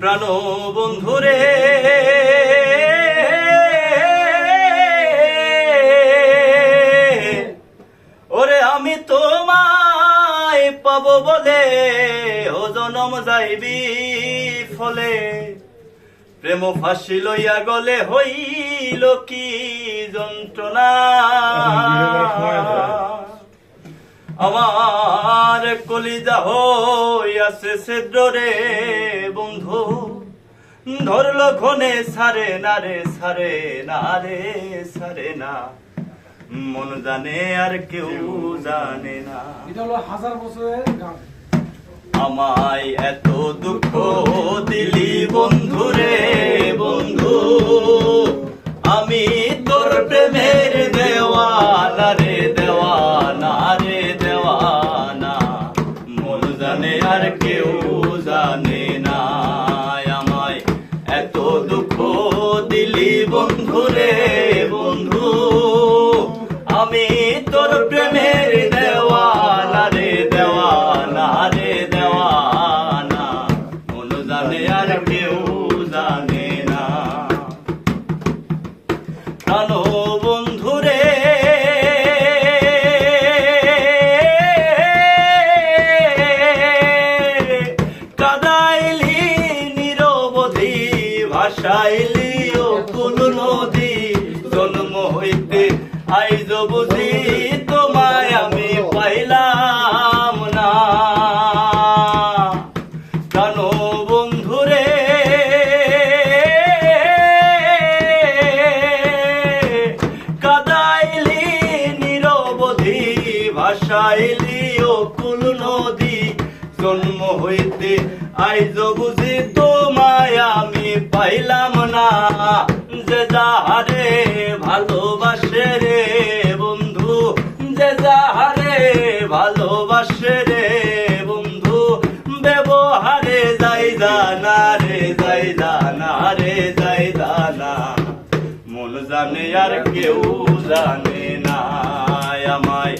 প্রাণ বন্ধুরে ওরে আমি তোমায় পাব বলে ও জনম যাইবি ফলে। প্রেম ফাঁসি লইয়া গলে হইল কি যন্ত্রণা। আমার কলিজা হইয়াছে ছিদ্র রে। বন্ধু ধরল ঘনে সারে না রে সারে না রে সারে না। মন জানে আর কেউ জানে না। এটা হলো হাজার বছরের গান। আমায় এত দুঃখ দিলি বন্ধু রে বন্ধু। আমি তোর প্রেমের দেওয়ানা রে দেওয়ানা রে দেওয়ানা। মন জানে আর কেউ জানে রে বন্ধু, আমি তোর প্রেমের দেওয়ানা রে দেওয়ানা রে, দেওয়ানা। মন জানে আর কেউ জানে না। বন্ধু রে, কাদাইলি নিরবধি, ভাসাইলি আইজ বুঝি তোমায় আমি বন্ধুরে, কাদাইলি নিরবধি, ভাসাইলি ও কুল নদী, জন্ম হইতে আইজ তোমায় আমি পাইলাম না। যে যাহারে ভালোবাসে রে বন্ধু, ব্যবহারে যাই জানা রে, যাই জানা রে, যাই জানা। মন জানে আর কেউ জানে না আমায়।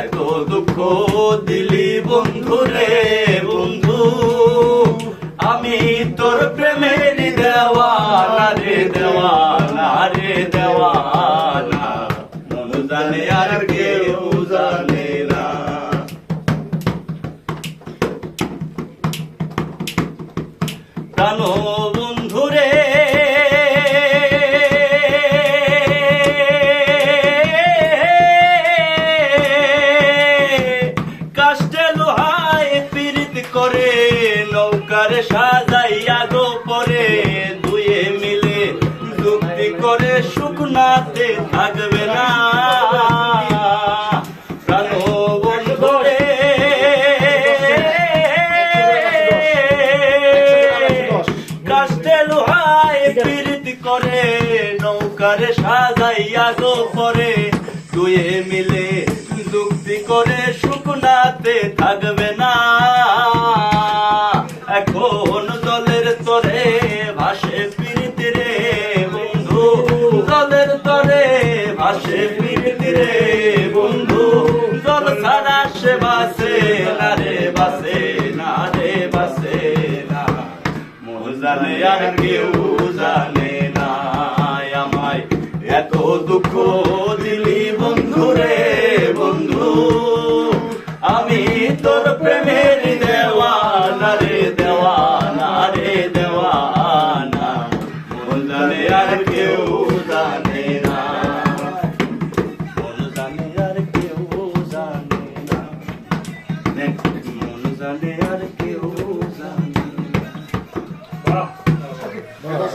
এত দুঃখ দিলি বন্ধু রে বন্ধু, আমি তোর প্রেমের দেওয়ানা রে দেওয়ানা প্রাণ বন্ধুরে। কাষ্টে লোহায় পীড়িত করে নৌকার সাজাইয়া গো। নৌকারে সাজাইয়া গো পরে দুয়ে মিলে যুক্তি করে শুকনাতে থাকবে না। এখন জলের তরে ভাসে পীড়িত রে বন্ধু, জলের তরে ভাসে পীড়িত রে বন্ধু, জল ছাড়া সে বাসে না রে, বাসে না রে, বাসে না। জানে আর কেউ আর কেউ জানে না। মন জানে আর কেউ জানে না মন জানে আর কেউ জানে না